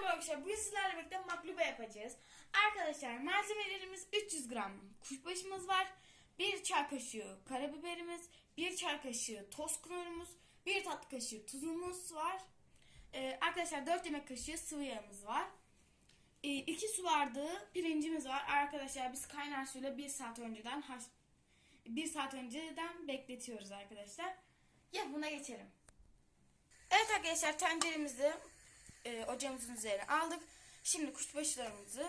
Merhaba arkadaşlar. Bugün sizlerle birlikte maklube yapacağız. Arkadaşlar malzemelerimiz 300 gram kuşbaşımız var. 1 çay kaşığı karabiberimiz, 1 çay kaşığı toz knorumuz, 1 tatlı kaşığı tuzumuz var. Ee, arkadaşlar 4 yemek kaşığı sıvı yağımız var. 2 su bardağı pirincimiz var. Arkadaşlar biz kaynar suyla 1 saat önceden haş 1 saat önceden bekletiyoruz arkadaşlar. Yapımına geçelim. Evet arkadaşlar tenceremizi e, ocağımızın üzerine aldık. Şimdi kuşbaşılarımızı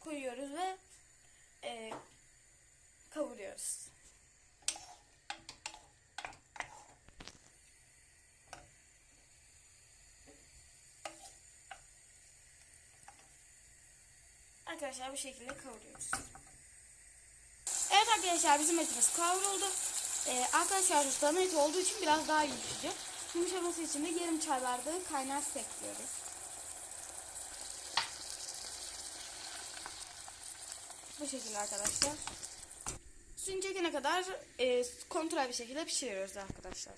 koyuyoruz ve e, kavuruyoruz. Arkadaşlar bu şekilde kavuruyoruz. Evet arkadaşlar bizim etimiz kavruldu. Ee, arkadaşlar dana eti olduğu için biraz daha yumuşacık. Yumuşaması için de yarım çay bardağı kaynar su ekliyoruz. Bu şekilde arkadaşlar. Suyun çekene kadar e, kontrol bir şekilde pişiriyoruz arkadaşlar.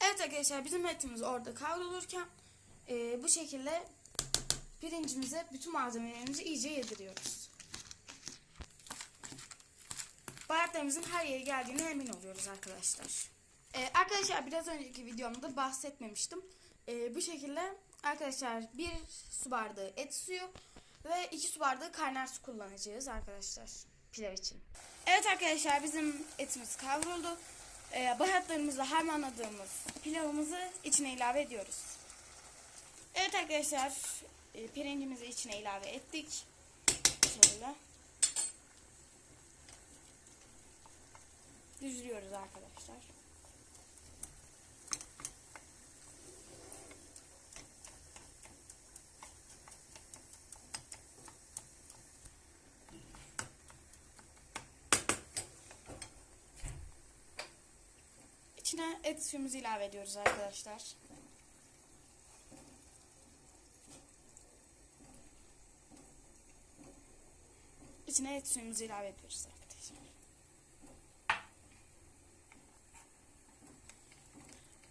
Evet arkadaşlar bizim etimiz orada kavrulurken e, bu şekilde pirincimize bütün malzemelerimizi iyice yediriyoruz. Baharatlarımızın her yere geldiğine emin oluyoruz arkadaşlar. Ee, arkadaşlar biraz önceki videomda bahsetmemiştim. Ee, bu şekilde arkadaşlar bir su bardağı et suyu ve iki su bardağı kaynar su kullanacağız arkadaşlar pilav için. Evet arkadaşlar bizim etimiz kavruldu. Ee, baharatlarımızla harmanladığımız pilavımızı içine ilave ediyoruz. Evet arkadaşlar e, pirincimizi içine ilave ettik. Şöyle. Düzlüyoruz arkadaşlar. İçine et suyumuzu ilave ediyoruz arkadaşlar. İçine et suyumuzu ilave ediyoruz arkadaşlar.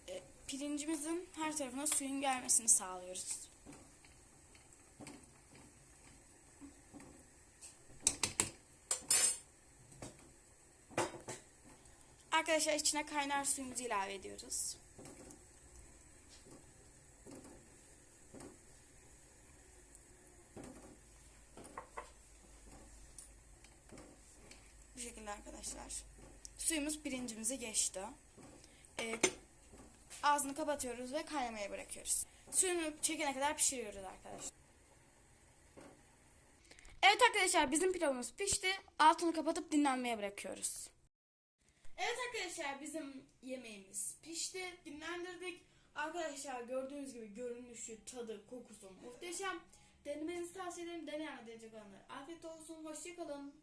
E, pirincimizin her tarafına suyun gelmesini sağlıyoruz. Arkadaşlar içine kaynar suyumuzu ilave ediyoruz. Bu şekilde arkadaşlar. Suyumuz pirincimize geçti. Ee, ağzını kapatıyoruz ve kaynamaya bırakıyoruz. Suyunu çekene kadar pişiriyoruz arkadaşlar. Evet arkadaşlar bizim pilavımız pişti. Altını kapatıp dinlenmeye bırakıyoruz. Evet arkadaşlar bizim yemeğimiz pişti. Dinlendirdik. Arkadaşlar gördüğünüz gibi görünüşü, tadı, kokusu muhteşem. Denemenizi tavsiye ederim. Deneyen deneyecek olanlar. Afiyet olsun. Hoşçakalın.